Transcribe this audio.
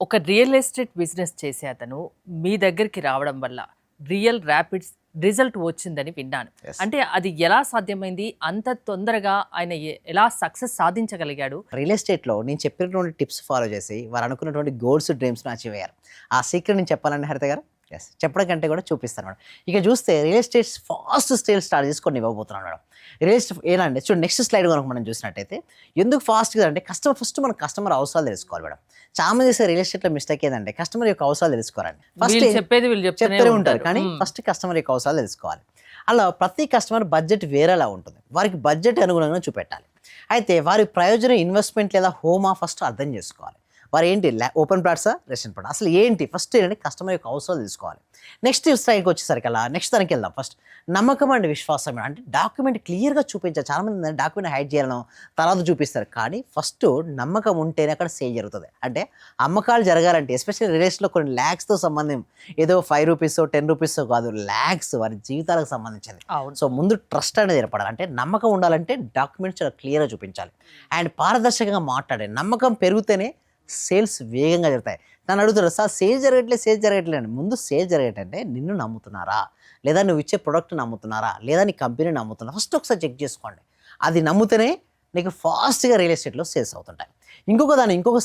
ఒక real estate business చేసే అతను మీ దగ్గరికి రావడం వల్ల రియల్ ర్యాపిడ్ రిజల్ట్ వచ్చిందని విన్నాను. అంటే అది ఎలా సాధ్యమైంది? అంత తొందరగా ఆయన ఎలా సక్సెస్ సాధించగలిగాడు? రియల్ ఎస్టేట్లో నేను చెప్పినటువంటి టిప్స్ ఫాలో చేసి వారు అనుకున్నటువంటి గోల్స్ డ్రీమ్స్ని అచీవ్ అయ్యారు ఆ సీక్రెట్ నేను చెప్పాలండి హరిత గారు? ఎస్ చెప్పడం కంటే కూడా చూపిస్తాను మేడం. ఇక చూస్తే real estate fast style start చేసి కొన్ని ఇవ్వబోతున్నాను మేడం. రియల్ ఎస్టేట్ ఏనండి చూడండి నెక్స్ట్ స్లైడ్ కనుక మనం చూసినట్టయితే ఎందుకు ఫాస్ట్గా అంటే కస్టమర్ ఫస్ట్ మన కస్టమర్ అవసరాలు తెలుసుకోవాలి మేడం. చాలా మంది చేసే రియల్ ఎస్టేట్లో మిస్టేక్ ఏదంటే కస్టమర్ యొక్క అవసరాలు తెలుసుకోరండి వీళ్ళు ఫస్ట్ చెప్పేది వీళ్ళు చెప్తూనే ఉంటారు. కానీ. ఫస్ట్ కస్టమర్ యొక్క అవసరాలు తెలుసుకోవాలి. అలా ప్రతి కస్టమర్ బడ్జెట్ వేరేలా ఉంటుంది. వారికి బడ్జెట్ అనుగుణంగా చూపెట్టాలి. అయితే వారి ప్రయోజనం ఇన్వెస్ట్మెంట్ లేదా హోమా ఫస్ట్ అర్థం చేసుకోవాలి. వారు ఏంటి ఓపెన్ ప్లాట్సా? Restaurant plot. అసలు ఏంటి? ఫస్ట్ ఏంటంటే కస్టమర్ యొక్క అవసరాలు తెలుసుకోవాలి. నెక్స్ట్ స్ట్రైక్ వచ్చేసరికి అలా నెక్స్ట్ దానికి వెళ్దాం. ఫస్ట్ నమ్మకం అండ్ విశ్వాసం అంటే డాక్యుమెంట్ క్లియర్గా చూపించాలి. చాలా మంది డాక్యుమెంట్ హైడ్ చేయాలను తర్వాత చూపిస్తారు. కానీ ఫస్ట్ నమ్మకం ఉంటేనే అక్కడ సేల్ జరుగుతుంది. అంటే అమ్మకాలు జరగాలంటే ఎస్పెషల్లీ రిలేషన్లో కొన్ని ల్యాక్స్తో సంబంధం ఏదో ఫైవ్ రూపీస్ టెన్ రూపీస్ కాదు ల్యాక్స్ వారి జీవితాలకు సంబంధించింది. సో ముందు ట్రస్ట్ అనేది ఏర్పడాలి. అంటే నమ్మకం ఉండాలంటే డాక్యుమెంట్స్ చాలా క్లియర్గా చూపించాలి. అండ్ పారదర్శకంగా మాట్లాడే నమ్మకం పెరిగితేనే సేల్స్ వేగంగా జరుగుతాయి. నన్ను అడుగుతారు సార్ సేల్ జరగట్లేదు సేల్ జరగట్లేదు ముందు సేల్ జరగటంటే నిన్ను నమ్ముతున్నారా? లేదా నువ్వు ఇచ్చే ప్రోడక్ట్ నమ్ముతున్నారా? లేదా నీ కంపెనీ నమ్ముతున్నారా? ఫస్ట్ ఒకసారి చెక్ చేసుకోండి. అది నమ్ముతేనే నీకు ఫాస్ట్గా రియల్ ఎస్టేట్లో సేల్స్ అవుతుంటాయి. ఇంకొక దాన్ని ఇంకొక